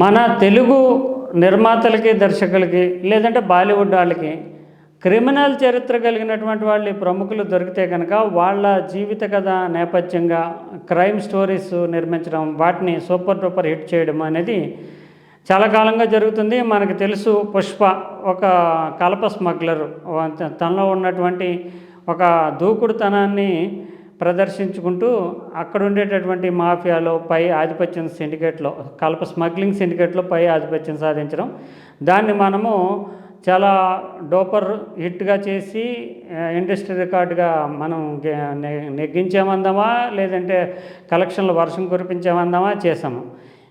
మన తెలుగు నిర్మాతలకి దర్శకులకి లేదంటే బాలీవుడ్ వాళ్ళకి క్రిమినల్ చరిత్ర కలిగినటువంటి వాళ్ళు ప్రముఖులు దొరికితే కనుక వాళ్ళ జీవిత కథ నేపథ్యంగా క్రైమ్ స్టోరీస్ నిర్మించడం వాటిని సూపర్ డూపర్ హిట్ చేయడం అనేది చాలా కాలంగా జరుగుతుంది. మనకు తెలుసు పుష్ప ఒక కలప స్మగ్లర్. తనలో ఉన్నటువంటి ఒక దూకుడుతనాన్ని ప్రదర్శించుకుంటూ అక్కడ ఉండేటటువంటి మాఫియాలో పై ఆధిపత్యం సిండికేట్లో కలప స్మగ్లింగ్ సిండికేట్లో పై ఆధిపత్యం సాధించడం. దాన్ని మనము చాలా డోపర్ హిట్గా చేసి ఇండస్ట్రీ రికార్డుగా మనం గె- నెగ్గించామందామా లేదంటే కలెక్షన్లు వర్షం కురిపించామందామా చేసాము.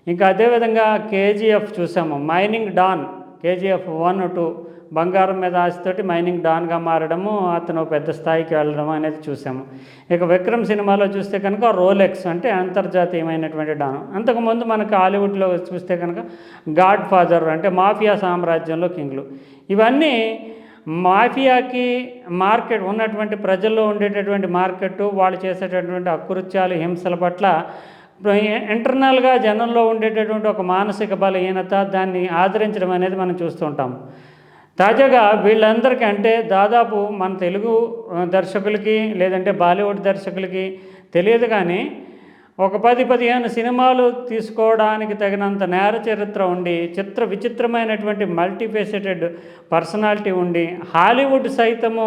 ఇంకా అదేవిధంగా కేజీఎఫ్ చూసాము. Mining don KGF one two బంగారం మీద ఆశతోటి మైనింగ్ డాన్గా మారడము అతను పెద్ద స్థాయికి వెళ్ళడం అనేది చూసాము. ఇక విక్రమ్ సినిమాలో చూస్తే కనుక రోలెక్స్ అంటే అంతర్జాతీయమైనటువంటి డాన్. అంతకుముందు మనకు హాలీవుడ్లో చూస్తే కనుక గాడ్ ఫాదర్ అంటే మాఫియా సామ్రాజ్యంలో కింగ్లు. ఇవన్నీ మాఫియాకి మార్కెట్ ఉన్నటువంటి ప్రజల్లో ఉండేటటువంటి మార్కెట్ వాళ్ళు చేసేటటువంటి అకృత్యాలు హింసల పట్ల ఇంటర్నల్గా జనంలో ఉండేటటువంటి ఒక మానసిక బలహీనత దాన్ని ఆదరించడం అనేది మనం చూస్తుంటాము తాజాగా వీళ్ళందరికీ అంటే దాదాపు మన తెలుగు దర్శకులకి లేదంటే బాలీవుడ్ దర్శకులకి తెలియదు కానీ ఒక పది పదిహేను సినిమాలు తీసుకోవడానికి తగినంత నేర చరిత్ర ఉండి చిత్ర విచిత్రమైనటువంటి మల్టీఫేసెటెడ్ పర్సనాలిటీ ఉండి హాలీవుడ్ సైతము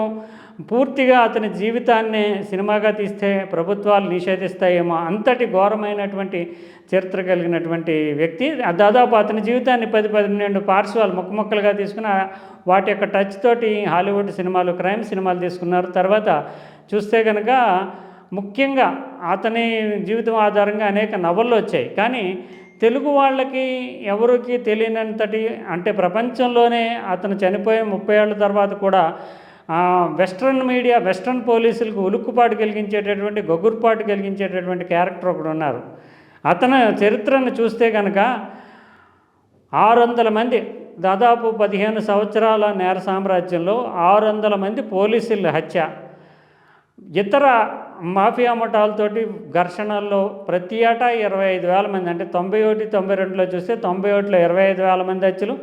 పూర్తిగా అతని జీవితాన్ని సినిమాగా తీస్తే ప్రభుత్వాలు నిషేధిస్తాయేమో అంతటి ఘోరమైనటువంటి చరిత్ర కలిగినటువంటి వ్యక్తి. దాదాపు అతని జీవితాన్ని పది పన్నెండు పార్శ్వాలు ముక్క తీసుకున్న వాటి యొక్క టచ్ తోటి హాలీవుడ్ సినిమాలు క్రైమ్ సినిమాలు తీసుకున్నారు. తర్వాత చూస్తే కనుక ముఖ్యంగా అతని జీవితం ఆధారంగా అనేక నవళ్ళు వచ్చాయి. కానీ తెలుగు వాళ్ళకి ఎవరికి తెలియనంతటి అంటే ప్రపంచంలోనే అతను చనిపోయిన ముప్పై ఏళ్ళ తర్వాత కూడా వెస్ట్రన్ మీడియా వెస్ట్రన్ పోలీసులకు ఉలుక్కుపాటు కలిగించేటటువంటి గొగ్గురుపాటు కలిగించేటటువంటి క్యారెక్టర్ ఒకడు ఉన్నారు. అతను చరిత్రను చూస్తే కనుక ఆరు వందల మంది దాదాపు పదిహేను సంవత్సరాల నేర సామ్రాజ్యంలో ఆరు వందల మంది పోలీసుల హత్య. ఇతర మాఫియా ముఠాలతోటి ఘర్షణల్లో ప్రతి ఏటా ఇరవై ఐదు వేల మంది అంటే తొంభై ఒకటి తొంభై రెండులో చూస్తే తొంభై ఒకటిలో ఇరవై ఐదు వేల మంది హత్యలు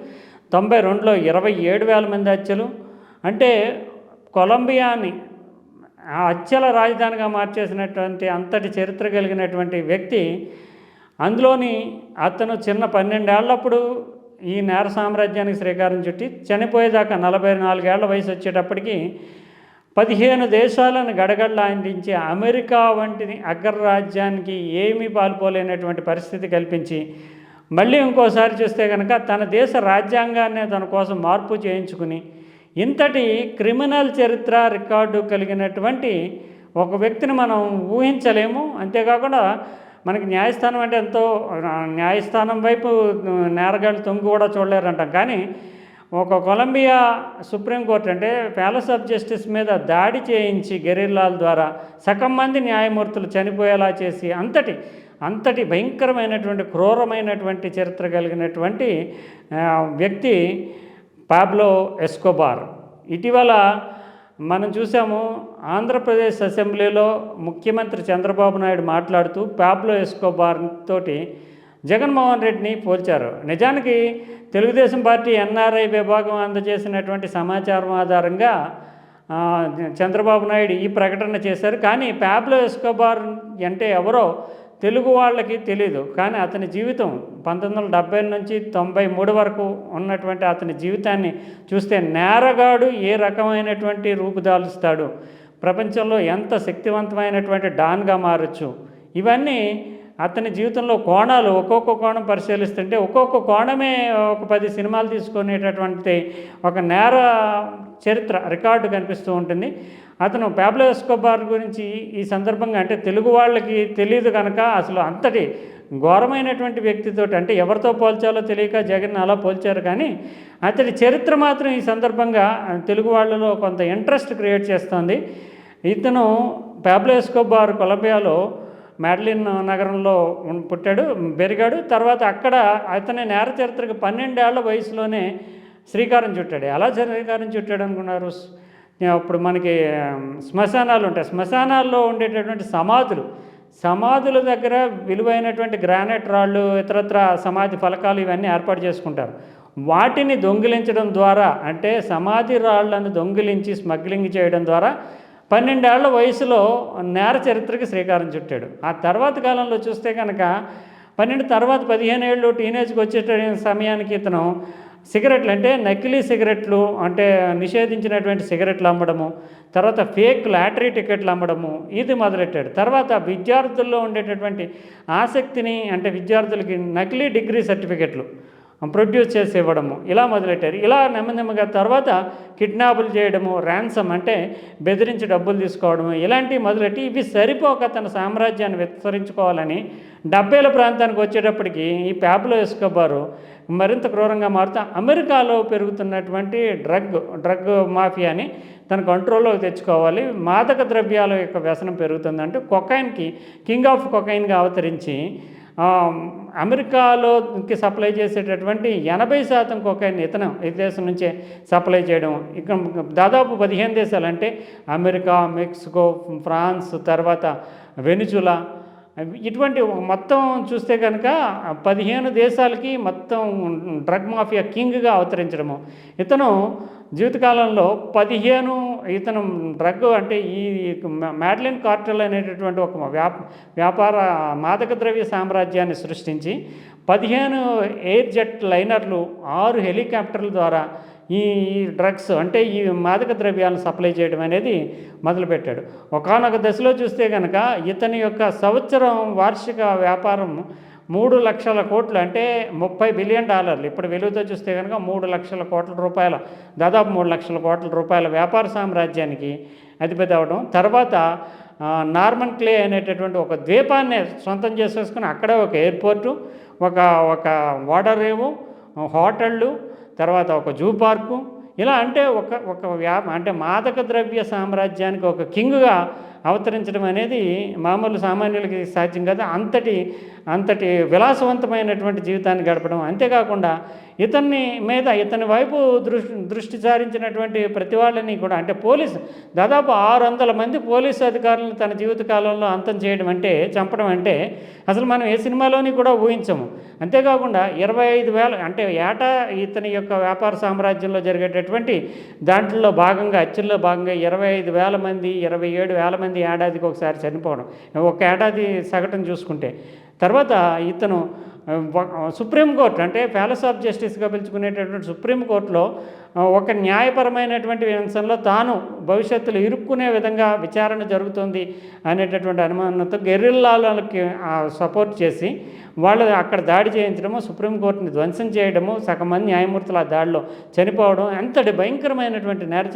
తొంభై రెండులో ఇరవై ఏడు వేల మంది హత్యలు. అంటే కొలంబియాని అచ్చల రాజధానిగా మార్చేసినటువంటి అంతటి చరిత్ర కలిగినటువంటి వ్యక్తి అందులోని అతను చిన్న పన్నెండేళ్ళప్పుడు ఈ నేర సామ్రాజ్యానికి శ్రీకారం చుట్టి చనిపోయేదాకా నలభై నాలుగేళ్ళ వయసు వచ్చేటప్పటికి పదిహేను దేశాలను గడగడలాంటించి అమెరికా వంటి అగ్రరాజ్యానికి ఏమీ పాల్పోలేనటువంటి పరిస్థితి కల్పించి మళ్ళీ ఇంకోసారి చూస్తే కనుక తన దేశ రాజ్యాంగాన్ని తన కోసం మార్పు చేయించుకుని ఇంతటి క్రిమినల్ చరిత్ర రికార్డు కలిగినటువంటి ఒక వ్యక్తిని మనం ఊహించలేము. అంతేకాకుండా మనకి న్యాయస్థానం అంటే ఎంతో న్యాయస్థానం వైపు నేరగాళ్ళు తొంగి కూడా చూడలేరంటాం. కానీ ఒక కొలంబియా సుప్రీంకోర్టు అంటే ప్యాలెస్ ఆఫ్ జస్టిస్ మీద దాడి చేయించి గెరిల్లాల ద్వారా సగం మంది న్యాయమూర్తులు చనిపోయేలా చేసి అంతటి అంతటి భయంకరమైనటువంటి క్రూరమైనటువంటి చరిత్ర కలిగినటువంటి వ్యక్తి పాబ్లో ఎస్కోబార్. ఇటీవల మనం చూసాము ఆంధ్రప్రదేశ్ అసెంబ్లీలో ముఖ్యమంత్రి చంద్రబాబు నాయుడు మాట్లాడుతూ పాబ్లో ఎస్కోబార్ తోటి జగన్మోహన్ రెడ్డిని పోల్చారు. నిజానికి తెలుగుదేశం పార్టీ ఎన్ఆర్ఐ విభాగం అందజేసినటువంటి సమాచారం ఆధారంగా చంద్రబాబు నాయుడు ఈ ప్రకటన చేశారు. కానీ ప్యాబ్లో ఎస్కోబార్ అంటే ఎవరో తెలుగు వాళ్ళకి తెలియదు కానీ అతని జీవితం పంతొమ్మిది వందల డెబ్బై నుంచి తొంభై మూడు వరకు ఉన్నటువంటి అతని జీవితాన్ని చూస్తే నేరగాడు ఏ రకమైనటువంటి రూపుదాలుస్తాడు ప్రపంచంలో ఎంత శక్తివంతమైనటువంటి డాన్గా మారచ్చు? ఇవన్నీ అతని జీవితంలో కోణాలు ఒక్కొక్క కోణం పరిశీలిస్తుంటే ఒక్కొక్క కోణమే ఒక పది సినిమాలు తీసుకునేటటువంటి ఒక నేర చరిత్ర రికార్డు కనిపిస్తూ ఉంటుంది. అతను ప్యాబ్లో ఎస్కోబార్ గురించి ఈ సందర్భంగా అంటే తెలుగు వాళ్ళకి తెలియదు కనుక అసలు అంతటి ఘోరమైనటువంటి వ్యక్తితోటి అంటే ఎవరితో పోల్చాలో తెలియక జగన్ అలా పోల్చారు కానీ అతడి చరిత్ర మాత్రం ఈ సందర్భంగా తెలుగు వాళ్ళలో కొంత ఇంట్రెస్ట్ క్రియేట్ చేస్తుంది. ఇతను ప్యాబ్లో ఎస్కోబార్ కొలంబియాలో మ్యాడ్లిన్ నగరంలో పుట్టాడు పెరిగాడు. తర్వాత అక్కడ అతని నేర చరిత్రకు పన్నెండేళ్ళ వయసులోనే శ్రీకారం చుట్టాడు. ఎలా శ్రీకారం చుట్టాడు అనుకున్నారు? అప్పుడు మనకి శ్మశానాలు ఉంటాయి. శ్మశానాల్లో ఉండేటటువంటి సమాధులు. సమాధుల దగ్గర విలువైనటువంటి గ్రానైట్ రాళ్ళు ఇతరత్ర సమాధి ఫలకాలు ఇవన్నీ ఏర్పాటు చేసుకుంటారు. వాటిని దొంగిలించడం ద్వారా అంటే సమాధి రాళ్ళను దొంగిలించి స్మగ్లింగ్ చేయడం ద్వారా పన్నెండేళ్ళ వయసులో నేర చరిత్రకి శ్రీకారం చుట్టాడు. ఆ తర్వాత కాలంలో చూస్తే కనుక పన్నెండు తర్వాత పదిహేను ఏళ్ళు టీనేజ్కి వచ్చే సమయానికి ఇతను సిగరెట్లు అంటే నకిలీ సిగరెట్లు అంటే నిషేధించినటువంటి సిగరెట్లు అమ్మడము తర్వాత ఫేక్ లాటరీ టికెట్లు అమ్మడము ఇది మొదలెట్టాడు. తర్వాత విద్యార్థుల్లో ఉండేటటువంటి ఆసక్తిని అంటే విద్యార్థులకి నకిలీ డిగ్రీ సర్టిఫికెట్లు ప్రొడ్యూస్ చేసి ఇవ్వడము. ఇలా మొదలెట్టారు. ఇలా నెమ్మది నెమ్మదిగా తర్వాత కిడ్నాపులు చేయడము ర్యాన్సమ్ అంటే బెదిరించి డబ్బులు తీసుకోవడము ఇలాంటివి మొదలెట్టి ఇవి సరిపోక తన సామ్రాజ్యాన్ని విస్తరించుకోవాలని డెబ్బైల ప్రాంతానికి వచ్చేటప్పటికి ఈ ప్యాబ్లో ఎస్కోబారు మరింత క్రూరంగా మారుతూ అమెరికాలో పెరుగుతున్నటువంటి డ్రగ్ డ్రగ్ మాఫియాని తన కంట్రోల్లోకి తెచ్చుకోవాలి. మాదక ద్రవ్యాల యొక్క వ్యసనం పెరుగుతుందంటే కొకైన్కి కింగ్ ఆఫ్ కొకైన్గా అవతరించి అమెరికాలోకి సప్లై చేసేటటువంటి ఎనభై శాతం కొకైన్ ఇతను ఈ దేశం నుంచే సప్లై చేయడం. ఇక దాదాపు పదిహేను దేశాలు అంటే అమెరికా మెక్సికో ఫ్రాన్స్ తర్వాత వెనుచులా ఇటువంటి మొత్తం చూస్తే కనుక పదిహేను దేశాలకి మొత్తం డ్రగ్ మాఫియా కింగ్గా అవతరించడము. ఇతను జీవితకాలంలో పదిహేను ఇతను డ్రగ్ అంటే ఈ మ్యాడ్లిన్ కార్టెల్ అనేటటువంటి ఒక వ్యా వ్యాపార మాదక ద్రవ్య సామ్రాజ్యాన్ని సృష్టించి పదిహేను ఎయిర్ జెట్ లైనర్లు ఆరు హెలికాప్టర్ల ద్వారా ఈ డ్రగ్స్ అంటే ఈ మాదక ద్రవ్యాలను సప్లై చేయడం అనేది మొదలుపెట్టాడు. ఒకనొక దశలో చూస్తే కనుక ఇతని యొక్క సంవత్సరం వార్షిక వ్యాపారం మూడు లక్షల కోట్లు అంటే ముప్పై బిలియన్ డాలర్లు. ఇప్పుడు విలువతో చూస్తే కనుక మూడు లక్షల కోట్ల రూపాయల దాదాపు మూడు లక్షల కోట్ల రూపాయల వ్యాపార సామ్రాజ్యానికి అధిపతి అవడం. తర్వాత నార్మన్ క్లే అనేటటువంటి ఒక ద్వీపాన్ని సొంతం చేసేసుకుని అక్కడే ఒక ఎయిర్పోర్టు ఒక ఒక వాటర్ రేవు హోటళ్ళు తర్వాత ఒక జూ పార్కు ఇలా అంటే ఒక ఒక వ్యా అంటే మాదక ద్రవ్య సామ్రాజ్యానికి ఒక కింగ్గా అవతరించడం అనేది మామూలు సామాన్యులకి సాధ్యం కాదు. అంతటి అంతటి విలాసవంతమైనటువంటి జీవితాన్ని గడపడం. అంతేకాకుండా ఇతన్ని మీద ఇతని వైపు దృష్టి దృష్టి సారించినటువంటి ప్రతి వాళ్ళని కూడా అంటే పోలీసు దాదాపు ఆరు వందల మంది పోలీసు అధికారులను తన జీవిత కాలంలో అంతం చేయడం అంటే చంపడం అంటే అసలు మనం ఏ సినిమాలోని కూడా ఊహించము. అంతేకాకుండా ఇరవై ఐదు వేల అంటే ఏటా ఇతని యొక్క వ్యాపార సామ్రాజ్యంలో జరిగేటటువంటి దాంట్లో భాగంగా అచ్చుల్లో భాగంగా ఇరవై ఐదు వేల మంది ఇరవై ఏడు వేల మంది ఏడాదికి ఒకసారి చనిపోవడం. ఒక ఏడాది సగటును చూసుకుంటే. తర్వాత ఇతను సుప్రీంకోర్టు అంటే ప్యాలెస్ ఆఫ్ జస్టిస్గా పిలుచుకునేటటువంటి సుప్రీంకోర్టులో ఒక న్యాయపరమైనటువంటి అంశంలో తాను భవిష్యత్తులో ఇరుక్కునే విధంగా విచారణ జరుగుతుంది అనేటటువంటి అనుమానంతో గెరిల్లాలకి సపోర్ట్ చేసి వాళ్ళు అక్కడ దాడి చేయించడము సుప్రీంకోర్టుని ధ్వంసం చేయడము సగం మంది న్యాయమూర్తులు ఆ దాడిలో చనిపోవడం ఎంతటి భయంకరమైనటువంటి నేర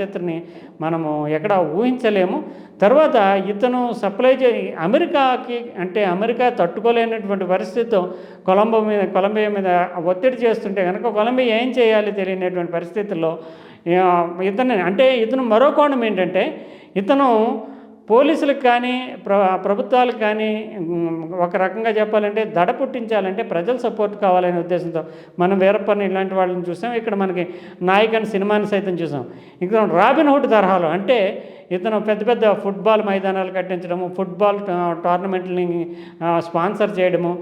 మనము ఎక్కడ ఊహించలేము. తర్వాత ఇతను సప్లై చే అమెరికాకి అంటే అమెరికా తట్టుకోలేనటువంటి పరిస్థితితో కొలంబో మీద కొలంబియా మీద ఒత్తిడి చేస్తుంటే కనుక కొలంబియా ఏం చేయాలి తెలియనటువంటి పరిస్థితుల్లో ఇతను అంటే ఇతను మరో కోణం ఏంటంటే ఇతను పోలీసులకు కానీ ప్ర ప్రభుత్వాలకు కానీ ఒక రకంగా చెప్పాలంటే దడ పుట్టించాలంటే ప్రజల సపోర్ట్ కావాలనే ఉద్దేశంతో మనం వీరప్పని ఇలాంటి వాళ్ళని చూసాం. ఇక్కడ మనకి నాయకన్ సినిమాని సైతం చూసాం. ఇంకా రాబిన్హుడ్ తరహాలో అంటే ఇతను పెద్ద పెద్ద ఫుట్బాల్ మైదానాలు కట్టించడము ఫుట్బాల్ టోర్నమెంట్ని టోర్నమెంట్లని స్పాన్సర్ చేయడము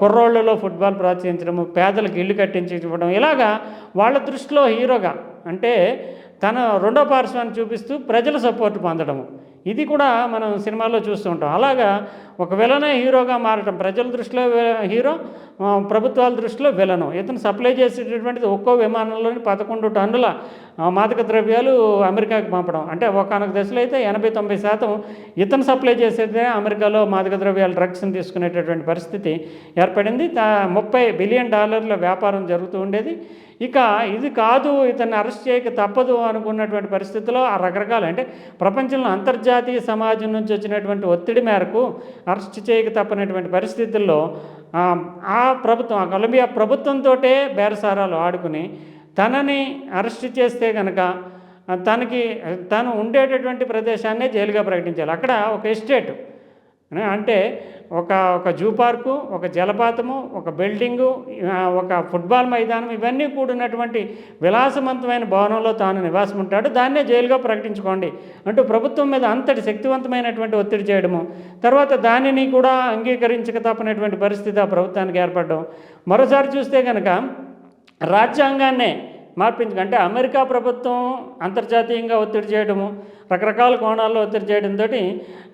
కుర్రోళ్ళలో ఫుట్బాల్ ప్రోత్సహించడము పేదలకు ఇల్లు కట్టించి ఇవ్వడం ఇలాగా వాళ్ళ దృష్టిలో హీరోగా అంటే తన రెండో పార్శ్వాన్ని చూపిస్తూ ప్రజల సపోర్ట్ పొందడము. ఇది కూడా మనం సినిమాల్లో చూస్తూ ఉంటాం. అలాగా ఒక విలనే హీరోగా మారటం ప్రజల దృష్టిలో హీరో ప్రభుత్వాల దృష్టిలో విలను. ఇతను సప్లై చేసేటటువంటిది ఒక్కో విమానంలోని పదకొండు టన్నుల మాదక ద్రవ్యాలు అమెరికాకి పంపడం. అంటే ఒకనొక దశలో అయితే ఎనభై తొంభై శాతం ఇతను సప్లై చేసేదే అమెరికాలో మాదక ద్రవ్యాలు డ్రగ్స్ని తీసుకునేటటువంటి పరిస్థితి ఏర్పడింది. ముప్పై బిలియన్ డాలర్ల వ్యాపారం జరుగుతూ ఉండేది. ఇక ఇది కాదు ఇతన్ని అరెస్ట్ చేయక తప్పదు అనుకున్నటువంటి పరిస్థితిలో ఆ రకరకాల అంటే ప్రపంచంలో అంతర్జాతీయ సమాజం నుంచి వచ్చినటువంటి ఒత్తిడి మేరకు అరెస్ట్ చేయక తప్పనటువంటి పరిస్థితుల్లో ఆ, ఆ ప్రభుత్వం ఆ కొలంబియా ప్రభుత్వంతో బేరసారాలు ఆడుకుని తనని అరెస్ట్ చేస్తే కనుక తనకి తను ఉండేటటువంటి ప్రదేశాన్నే జైలుగా ప్రకటించాలి. అక్కడ ఒక ఎస్టేట్. అంటే ఒక ఒక జూ పార్కు ఒక జలపాతము ఒక బిల్డింగు ఒక ఫుట్బాల్ మైదానం ఇవన్నీ కూడినటువంటి విలాసవంతమైన భవనంలో తాను నివాసం ఉంటాడు దాన్నే జైలుగా ప్రకటించుకోండి అంటూ ప్రభుత్వం మీద అంతటి శక్తివంతమైనటువంటి ఒత్తిడి చేయడము తర్వాత దానిని కూడా అంగీకరించక తప్పనటువంటి పరిస్థితి ఆ ప్రభుత్వానికి ఏర్పడడం. మరోసారి చూస్తే కనుక రాజ్యాంగాన్నే మార్పించక అంటే అమెరికా ప్రభుత్వం అంతర్జాతీయంగా ఒత్తిడి చేయడము రకరకాల కోణాల్లో ఒత్తిడి చేయడంతో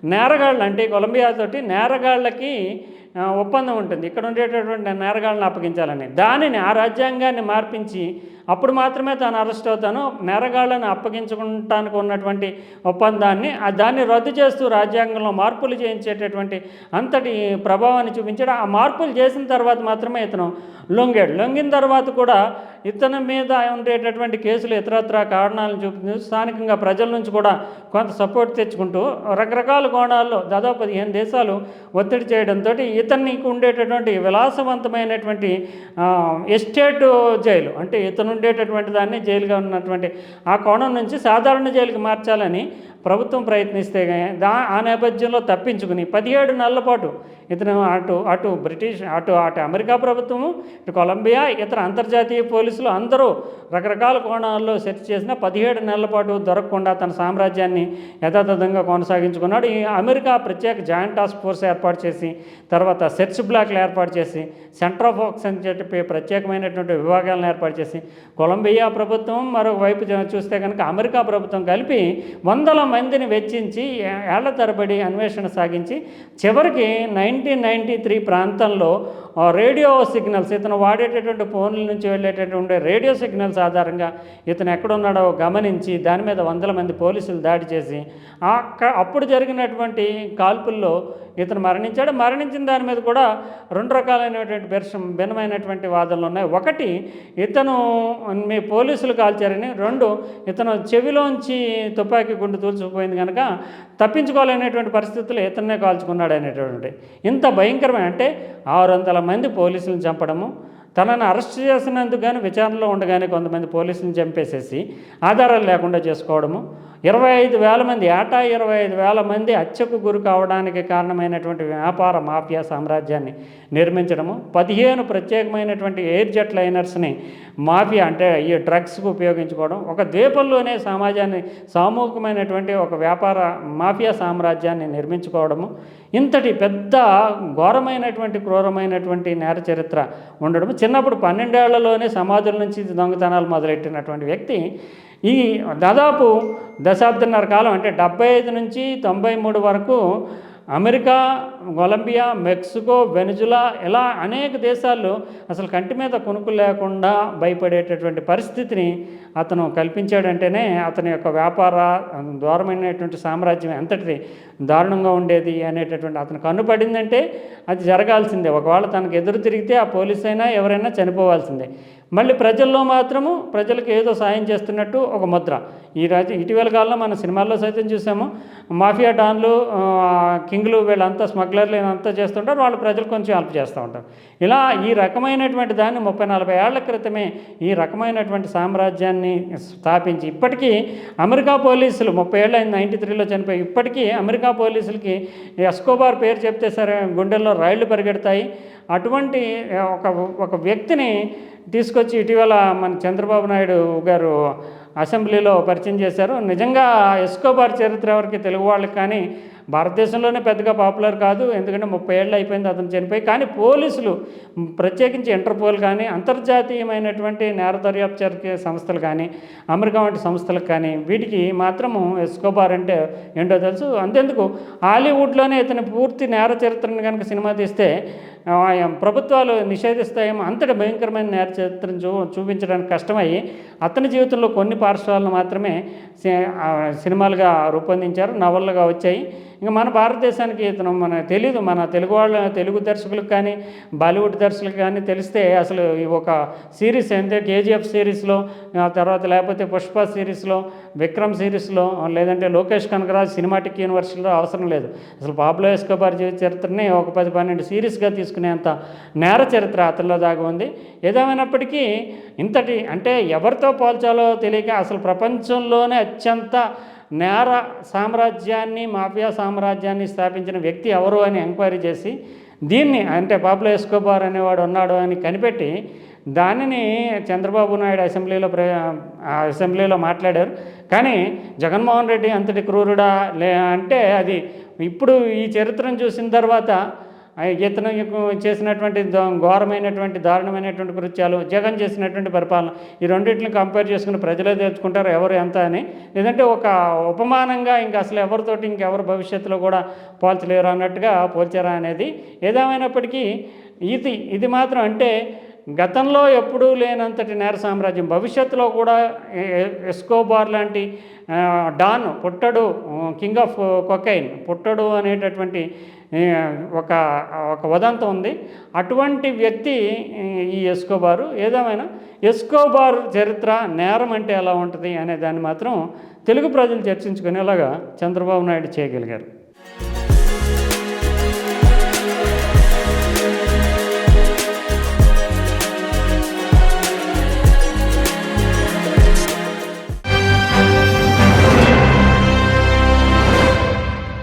నేరగాళ్ళు అంటే కొలంబియాతోటి నేరగాళ్ళకి ఒప్పందం ఉంటుంది. ఇక్కడ ఉండేటటువంటి నేరగాళ్ళని అప్పగించాలని. దానిని ఆ రాజ్యాంగాన్ని మార్పించి అప్పుడు మాత్రమే తాను అరెస్ట్ అవుతాను. నేరగాళ్ళని అప్పగించుకుంటానికి ఉన్నటువంటి ఒప్పందాన్ని ఆ దాన్ని రద్దు చేస్తూ రాజ్యాంగంలో మార్పులు చేయించేటటువంటి అంతటి ప్రభావాన్ని చూపించాడు ఆ మార్పులు చేసిన తర్వాత మాత్రమే ఇతను లొంగాడు. లొంగిన తర్వాత కూడా ఇతని మీద ఉండేటటువంటి కేసులు ఇతరత్ర కారణాలను చూపుతుంది స్థానికంగా ప్రజల నుంచి కూడా కొంత సపోర్ట్ తెచ్చుకుంటూ రకరకాల కోణాల్లో దాదాపు పదిహేను దేశాలు ఒత్తిడి చేయడంతో ఇతనికి ఉండేటటువంటి విలాసవంతమైనటువంటి ఎస్టేట్ జైలు అంటే ఇతను ఉండేటటువంటి దాన్ని జైలుగా ఉన్నటువంటి ఆ కోణం నుంచి సాధారణ జైలుకి మార్చాలని ప్రభుత్వం ప్రయత్నిస్తే దా ఆ నేపథ్యంలో తప్పించుకుని పదిహేడు నెలల పాటు ఇతను అటు అటు బ్రిటిష్ అటు అటు అమెరికా ప్రభుత్వము ఇటు కొలంబియా ఇతర అంతర్జాతీయ పోలీసులు అందరూ రకరకాల కోణాల్లో సెర్చ్ చేసిన పదిహేడు నెలల పాటు దొరకకుండా తన సామ్రాజ్యాన్ని యథాతథంగా కొనసాగించుకున్నాడు. ఈ అమెరికా ప్రత్యేక జాయింట్ టాస్క్ ఫోర్స్ ఏర్పాటు చేసి తర్వాత సెర్చ్ బ్లాక్లు ఏర్పాటు చేసి సెంటర్ ఆఫ్ ఆక్స్ అని చెప్పి ప్రత్యేకమైనటువంటి విభాగాలను ఏర్పాటు చేసి కొలంబియా ప్రభుత్వం మరొక వైపు చూస్తే కనుక అమెరికా ప్రభుత్వం కలిపి వందల మందిని వెచ్చించి ఏళ్ళ తరబడి అన్వేషణ సాగించి చివరికి నైన్టీన్ నైంటీ త్రీ ప్రాంతంలో రేడియో సిగ్నల్స్ ఇతను వాడేటటువంటి ఫోన్ల నుంచి వెళ్ళేటటువంటి రేడియో సిగ్నల్స్ ఆధారంగా ఇతను ఎక్కడున్నాడో గమనించి దాని మీద వందల మంది పోలీసులు దాడి చేసి అక్క అప్పుడు జరిగినటువంటి కాల్పుల్లో ఇతను మరణించాడు. మరణించిన దాని మీద కూడా రెండు రకాలైనటువంటి వెర్షన్ భిన్నమైనటువంటి వాదనలు ఉన్నాయి. ఒకటి ఇతను మీ పోలీసులు కాల్చారని రెండు ఇతను చెవిలోంచి తుపాకీ గుండు తూల్చుకుపోయింది కనుక తప్పించుకోలేనటువంటి పరిస్థితులు ఇతన్నే కాల్చుకున్నాడు అనేటువంటి ఇంత భయంకరమైన అంటే ఆరు వందల మంది పోలీసులను చంపడము తనను అరెస్ట్ చేసినందుకు కానీ విచారణలో ఉండగానే కొంతమంది పోలీసులను చంపేసేసి ఆధారాలు లేకుండా చేసుకోవడము ఇరవై ఐదు వేల మంది ఏటా ఇరవై ఐదు వేల మంది హత్యకు గురి కావడానికి కారణమైనటువంటి వ్యాపార మాఫియా సామ్రాజ్యాన్ని నిర్మించడము పదిహేను ప్రత్యేకమైనటువంటి ఎయిర్ జెట్ లైనర్స్ని మాఫియా అంటే ఈ డ్రగ్స్కు ఉపయోగించుకోవడం ఒక ద్వీపంలోనే సమాజాన్ని సామూహికమైనటువంటి ఒక వ్యాపార మాఫియా సామ్రాజ్యాన్ని నిర్మించుకోవడము ఇంతటి పెద్ద ఘోరమైనటువంటి క్రూరమైనటువంటి నేర చరిత్ర ఉండడం చిన్నప్పుడు పన్నెండేళ్ళలోనే సమాజం నుంచి దొంగతనాలు మొదలెట్టినటువంటి వ్యక్తి ఈ దాదాపు దశాబ్దన్నర కాలం అంటే డెబ్బై ఐదు నుంచి తొంభై మూడు వరకు అమెరికా కొలంబియా మెక్సికో వెనుజులా ఇలా అనేక దేశాల్లో అసలు కంటి మీద కొనుక్కు లేకుండా భయపడేటటువంటి పరిస్థితిని అతను కల్పించాడంటేనే అతని యొక్క వ్యాపార దూరమైనటువంటి సామ్రాజ్యం ఎంతటిది దారుణంగా ఉండేది అనేటటువంటి అతను కన్నుపడిందంటే అది జరగాల్సిందే. ఒకవేళ తనకు ఎదురు తిరిగితే ఆ పోలీస్ అయినా ఎవరైనా చనిపోవాల్సిందే. మళ్ళీ ప్రజల్లో మాత్రము ప్రజలకు ఏదో సాయం చేస్తున్నట్టు ఒక ముద్ర. ఈ రాజు ఇటీవల కాలంలో మన సినిమాల్లో సైతం చూసాము మాఫియా డాన్లు కింగ్లు వీళ్ళంతా స్మగ్లర్లు అంతా చేస్తుంటారు వాళ్ళు ప్రజలు కొంచెం హెల్ప్ చేస్తూ ఉంటారు. ఇలా ఈ రకమైనటువంటి దాన్ని ముప్పై నలభై ఏళ్ళ క్రితమే ఈ రకమైనటువంటి సామ్రాజ్యాన్ని స్థాపించి ఇప్పటికీ అమెరికా పోలీసులు ముప్పై ఏళ్ళు అయింది నైంటీ త్రీలో చనిపోయి ఇప్పటికీ అమెరికా పోలీసులకి ఎస్కోబార్ పేరు చెప్తే సరే గుండెల్లో రైళ్ళు పరిగెడతాయి. అటువంటి ఒక ఒక వ్యక్తిని తీసుకొచ్చి ఇటీవల మన చంద్రబాబు నాయుడు గారు అసెంబ్లీలో పరిచయం చేశారు. నిజంగా ఎస్కోబార్ చరిత్ర ఎవరికి తెలుగు వాళ్ళకి కానీ భారతదేశంలోనే పెద్దగా పాపులర్ కాదు ఎందుకంటే ముప్పై ఏళ్ళు అయిపోయింది అతను చనిపోయి. కానీ పోలీసులు ప్రత్యేకించి ఇంటర్పోల్ కానీ అంతర్జాతీయమైనటువంటి నేర దర్యాప్తు జరిగే సంస్థలు కానీ అమెరికా వంటి సంస్థలకు కానీ వీటికి మాత్రము ఎస్కోబార్ అంటే ఏంటో తెలుసు. అంతెందుకు? హాలీవుడ్లోనే ఇతని పూర్తి నేర చరిత్రను కనుక సినిమా తీస్తే ప్రభుత్వాలు నిషేధిస్తాయేమో అంతటి భయంకరమైన నేర చూ చూపించడానికి కష్టమయ్యి అతని జీవితంలో కొన్ని పార్శ్వాలను మాత్రమే సినిమాలుగా రూపొందించారు నవళ్ళగా వచ్చాయి. ఇంకా మన భారతదేశానికి ఇతను మన తెలీదు మన తెలుగు వాళ్ళ తెలుగు దర్శకులకు కానీ బాలీవుడ్ దర్శకులకు కానీ తెలిస్తే అసలు ఈ ఒక సిరీస్ అంటే కేజీఎఫ్ సిరీస్లో తర్వాత లేకపోతే పుష్ప సిరీస్లో విక్రమ్ సిరీస్లో లేదంటే లోకేష్ కనకరాజ్ సినిమాటిక్ యూనివర్సిటీలో అవసరం లేదు. అసలు పాపులో ఎస్కోబార్ జీవిత చరిత్రని ఒక పది పన్నెండు సిరీస్గా తీసుకునేంత నేర చరిత్ర అతనిలో దాగి ఉంది. ఏదేమైనప్పటికీ ఇంతటి అంటే ఎవరితో పోల్చాలో తెలియక అసలు ప్రపంచంలోనే అత్యంత నేర సామ్రాజ్యాన్ని మాఫియా సామ్రాజ్యాన్ని స్థాపించిన వ్యక్తి ఎవరు అని ఎంక్వైరీ చేసి దీన్ని అంటే పాపులో ఎస్కోబార్ అనేవాడు ఉన్నాడు అని కనిపెట్టి దానిని చంద్రబాబు నాయుడు అసెంబ్లీలో ప్ర అసెంబ్లీలో మాట్లాడారు. కానీ జగన్మోహన్ రెడ్డి అంతటి క్రూరుడా లే అంటే అది ఇప్పుడు ఈ చరిత్రను చూసిన తర్వాత ఇతను చేసినటువంటి ఘోరమైనటువంటి దారుణమైనటువంటి కృత్యాలు జగన్ చేసినటువంటి పరిపాలన ఈ రెండింటిని కంపేర్ చేసుకుని ప్రజలే తెలుసుకుంటారు ఎవరు ఎంత అని. లేదంటే ఒక ఉపమానంగా ఇంకా అసలు ఎవరితోటి ఇంకెవరు భవిష్యత్తులో కూడా పోల్చలేరు అన్నట్టుగా పోల్చారా అనేది ఏదేమైనప్పటికీ ఇది ఇది మాత్రం అంటే గతంలో ఎప్పుడూ లేనంతటి నేర సామ్రాజ్యం భవిష్యత్తులో కూడా ఎస్కోబార్ లాంటి డాన్ పుట్టడు కింగ్ ఆఫ్ కొకైన్ పుట్టడు అనేటటువంటి ఒక ఒక వదంతం ఉంది. అటువంటి వ్యక్తి ఈ ఎస్కోబారు ఏదేమైనా ఎస్కోబార్ చరిత్ర నేరం అంటే ఎలా ఉంటుంది అనే దాన్ని మాత్రం తెలుగు ప్రజలు చర్చించుకునేలాగా చంద్రబాబు నాయుడు చేయగలిగారు.